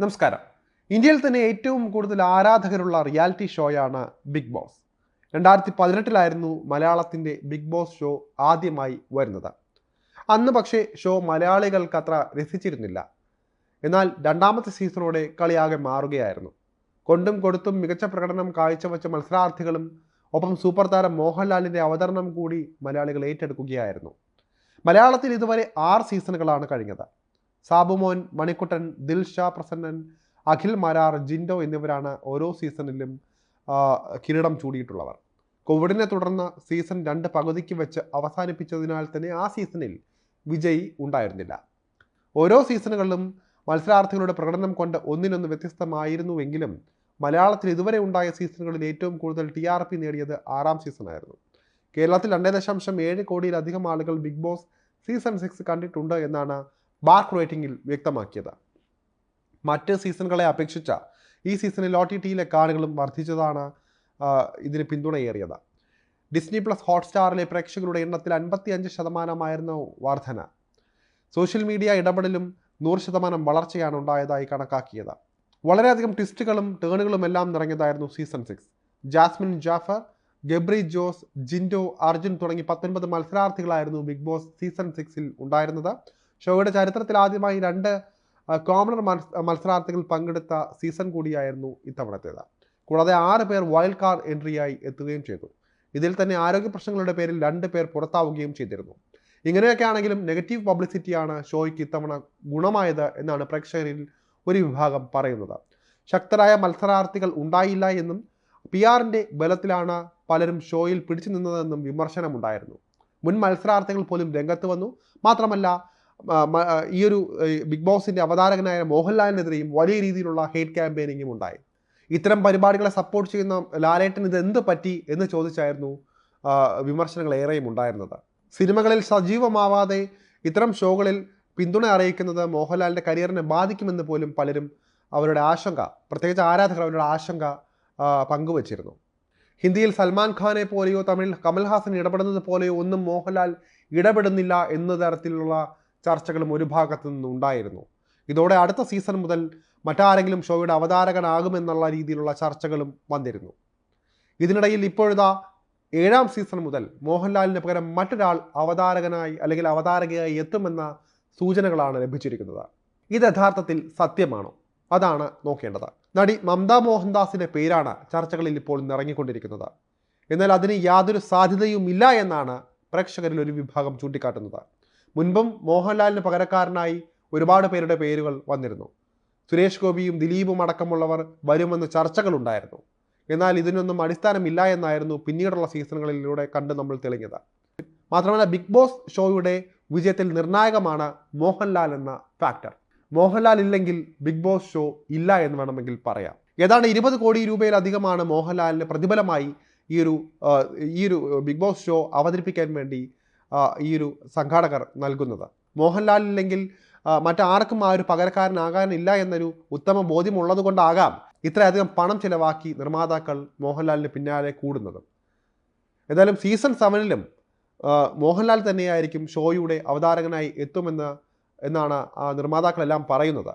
നമസ്കാരം. ഇന്ത്യയിൽ തന്നെ ഏറ്റവും കൂടുതൽ ആരാധകരുള്ള റിയാലിറ്റി ഷോയാണ് ബിഗ് ബോസ് രണ്ടായിരത്തി പതിനെട്ടിലായിരുന്നു മലയാളത്തിന്റെ ബിഗ് ബോസ് ഷോ ആദ്യമായി വരുന്നത്. അന്ന് പക്ഷേ ഷോ മലയാളികൾക്ക് അത്ര രസിച്ചിരുന്നില്ല. എന്നാൽ രണ്ടാമത്തെ സീസണോടെ കളിയാകെ മാറുകയായിരുന്നു. കൊണ്ടും കൊടുത്തും മികച്ച പ്രകടനം കാഴ്ചവെച്ച മത്സരാർത്ഥികളും ഒപ്പം സൂപ്പർ താരം മോഹൻലാലിന്റെ അവതരണം കൂടി മലയാളികൾ ഏറ്റെടുക്കുകയായിരുന്നു. മലയാളത്തിൽ ഇതുവരെ ആറ് സീസണുകളാണ് കഴിഞ്ഞത്. സാബുമോൻ മണിക്കുട്ടൻ ദിൽഷാ പ്രസന്നൻ അഖിൽ മരാർ ജിൻഡോ എന്നിവരാണ് ഓരോ സീസണിലും കിരീടം ചൂടിയിട്ടുള്ളവർ. കോവിഡിനെ തുടർന്ന് സീസൺ രണ്ട് പകുതിക്ക് വെച്ച് അവസാനിപ്പിച്ചതിനാൽ തന്നെ ആ സീസണിൽ വിജയി ഉണ്ടായിരുന്നില്ല. ഓരോ സീസണുകളിലും മത്സരാർത്ഥികളുടെ പ്രകടനം കൊണ്ട് ഒന്നിനൊന്ന് വ്യത്യസ്തമായിരുന്നുവെങ്കിലും മലയാളത്തിൽ ഇതുവരെ ഉണ്ടായ സീസണുകളിൽ ഏറ്റവും കൂടുതൽ ടി ആർ പി നേടിയത് ആറാം സീസണായിരുന്നു. കേരളത്തിൽ രണ്ടേ ദശാംശം ഏഴ് കോടിയിലധികം ആളുകൾ ബിഗ് ബോസ് സീസൺ സിക്സ് കണ്ടിട്ടുണ്ട് എന്നാണ് ബാർക്ക് റേറ്റിംഗിൽ വ്യക്തമാക്കിയത്. മറ്റ് സീസണുകളെ അപേക്ഷിച്ച ഈ സീസണിൽ ഒ ടി ടിയിലെ കാർഡുകളും വർദ്ധിച്ചതാണ് ഇതിന് പിന്തുണയേറിയത്. ഡിസ്നി പ്ലസ് ഹോട്ട്സ്റ്റാറിലെ പ്രേക്ഷകരുടെ എണ്ണത്തിൽ അൻപത്തി അഞ്ച് ശതമാനമായിരുന്നു വർധന. സോഷ്യൽ മീഡിയ ഇടപെടലും നൂറ് ശതമാനം വളർച്ചയാണ് ഉണ്ടായതായി കണക്കാക്കിയത്. വളരെയധികം ട്വിസ്റ്റുകളും ടേണുകളും എല്ലാം നിറഞ്ഞതായിരുന്നു season six. Jasmine Jafar Gabri Jose Jinto Arjun തുടങ്ങി പത്തൊൻപത് മത്സരാർത്ഥികളായിരുന്നു ബിഗ് ബോസ് സീസൺ സിക്സിൽ ഉണ്ടായിരുന്നത്. ഷോയുടെ ചരിത്രത്തിൽ ആദ്യമായി രണ്ട് കോമണർ മത്സ- മത്സരാർത്ഥികൾ പങ്കെടുത്ത സീസൺ കൂടിയായിരുന്നു ഇത്തവണത്തേത്. കൂടാതെ ആറ് പേർ വൈൽഡ് കാർഡ് എൻട്രിയായി എത്തുകയും ചെയ്തു. ഇതിൽ തന്നെ ആരോഗ്യ പ്രശ്നങ്ങളുടെ പേരിൽ രണ്ട് പേർ പുറത്താവുകയും ചെയ്തിരുന്നു. ഇങ്ങനെയൊക്കെ ആണെങ്കിലും നെഗറ്റീവ് പബ്ലിസിറ്റിയാണ് ഷോയ്ക്ക് ഇത്തവണ ഗുണമായത് എന്നാണ് പ്രേക്ഷകരിൽ ഒരു വിഭാഗം പറയുന്നത്. ശക്തരായ മത്സരാർത്ഥികൾ ഉണ്ടായില്ല എന്നും പി ആറിന്റെ ബലത്തിലാണ് പലരും ഷോയിൽ പിടിച്ചു നിന്നതെന്നും വിമർശനമുണ്ടായിരുന്നു. മുൻ മത്സരാർത്ഥികൾ പോലും രംഗത്ത് വന്നു. മാത്രമല്ല ഈ ഒരു ബിഗ് ബോസിന്റെ അവതാരകനായ മോഹൻലാലിനെതിരെയും വലിയ രീതിയിലുള്ള ഹേറ്റ് ക്യാമ്പയിനിങ്ങും ഉണ്ടായി. ഇത്തരം പരിപാടികളെ സപ്പോർട്ട് ചെയ്യുന്ന ലാലേട്ടൻ ഇത് എന്ത് പറ്റി എന്ന് ചോദിച്ചായിരുന്നു വിമർശനങ്ങൾ ഏറെയും ഉണ്ടായിരുന്നത്. സിനിമകളിൽ സജീവമാവാതെ ഇത്തരം ഷോകളിൽ പിന്തുണ അറിയിക്കുന്നത് മോഹൻലാലിന്റെ കരിയറിനെ ബാധിക്കുമെന്ന് പോലും പലരും അവരുടെ ആശങ്ക പ്രത്യേകിച്ച് ആരാധകർ അവരുടെ ആശങ്ക പങ്കുവച്ചിരുന്നു. ഹിന്ദിയിൽ സൽമാൻ ഖാനെ പോലെയോ തമിഴിൽ കമൽഹാസൻ ഇടപെടുന്നത് പോലെയോ ഒന്നും മോഹൻലാൽ ഇടപെടുന്നില്ല എന്ന തരത്തിലുള്ള ചർച്ചകളും ഒരു ഭാഗത്തു നിന്നുണ്ടായിരുന്നു ഇതോടെ അടുത്ത സീസൺ മുതൽ മറ്റാരെങ്കിലും ഷോയുടെ അവതാരകനാകുമെന്നുള്ള രീതിയിലുള്ള ചർച്ചകളും വന്നിരുന്നു. ഇതിനിടയിൽ ഇപ്പോഴത്തെ ഏഴാം സീസൺ മുതൽ മോഹൻലാലിന് പകരം മറ്റൊരാൾ അവതാരകനായി അല്ലെങ്കിൽ അവതാരകയായി എത്തുമെന്ന സൂചനകളാണ് ലഭിച്ചിരിക്കുന്നത്. ഇത് യഥാർത്ഥത്തിൽ സത്യമാണോ? അതാണ് നോക്കേണ്ടത്. നടി മമത മോഹൻദാസിന്റെ പേരാണ് ചർച്ചകളിൽ ഇപ്പോൾ നിറങ്ങിക്കൊണ്ടിരിക്കുന്നത്. എന്നാൽ അതിന് യാതൊരു സാധ്യതയും ഇല്ല എന്നാണ് പ്രേക്ഷകരിൽ ഒരു വിഭാഗം ചൂണ്ടിക്കാട്ടുന്നത്. മുൻപും മോഹൻലാലിന് പകരക്കാരനായി ഒരുപാട് പേരുടെ പേരുകൾ വന്നിരുന്നു. സുരേഷ് ഗോപിയും ദിലീപും അടക്കമുള്ളവർ വരുമെന്ന് ചർച്ചകളുണ്ടായിരുന്നു. എന്നാൽ ഇതിനൊന്നും അടിസ്ഥാനമില്ല എന്നായിരുന്നു പിന്നീടുള്ള സീസണുകളിലൂടെ കണ്ട് നമ്മൾ തെളിഞ്ഞത്. മാത്രമല്ല ബിഗ് ബോസ് ഷോയുടെ വിജയത്തിൽ നിർണായകമാണ് മോഹൻലാൽ എന്ന ഫാക്ടർ മോഹൻലാൽ ഇല്ലെങ്കിൽ ബിഗ് ബോസ് ഷോ ഇല്ല എന്ന് വേണമെങ്കിൽ പറയാം. ഏതാണ്ട് ഇരുപത് കോടി രൂപയിലധികമാണ് മോഹൻലാലിന് പ്രതിഫലമായി ഈ ഒരു ഈ ഒരു ബിഗ് ബോസ് ഷോ അവതരിപ്പിക്കാൻ വേണ്ടി ഈ ഒരു സംഘാടകർ നൽകുന്നത്. മോഹൻലാൽ ഇല്ലെങ്കിൽ മറ്റാർക്കും ആ ഒരു പകരക്കാരനാകാനില്ല എന്നൊരു ഉത്തമ ബോധ്യമുള്ളത് കൊണ്ടാകാം ഇത്രയധികം പണം ചിലവാക്കി നിർമ്മാതാക്കൾ മോഹൻലാലിന് പിന്നാലെ കൂടുന്നത്. എന്തായാലും സീസൺ സെവനിലും മോഹൻലാൽ തന്നെയായിരിക്കും ഷോയുടെ അവതാരകനായി എത്തുമെന്ന് എന്നാണ് ആ നിർമ്മാതാക്കളെല്ലാം പറയുന്നത്.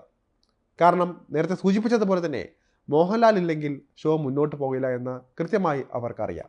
കാരണം നേരത്തെ സൂചിപ്പിച്ചതുപോലെ തന്നെ മോഹൻലാൽ ഇല്ലെങ്കിൽ ഷോ മുന്നോട്ട് പോകില്ല എന്ന് കൃത്യമായി അവർക്കറിയാം.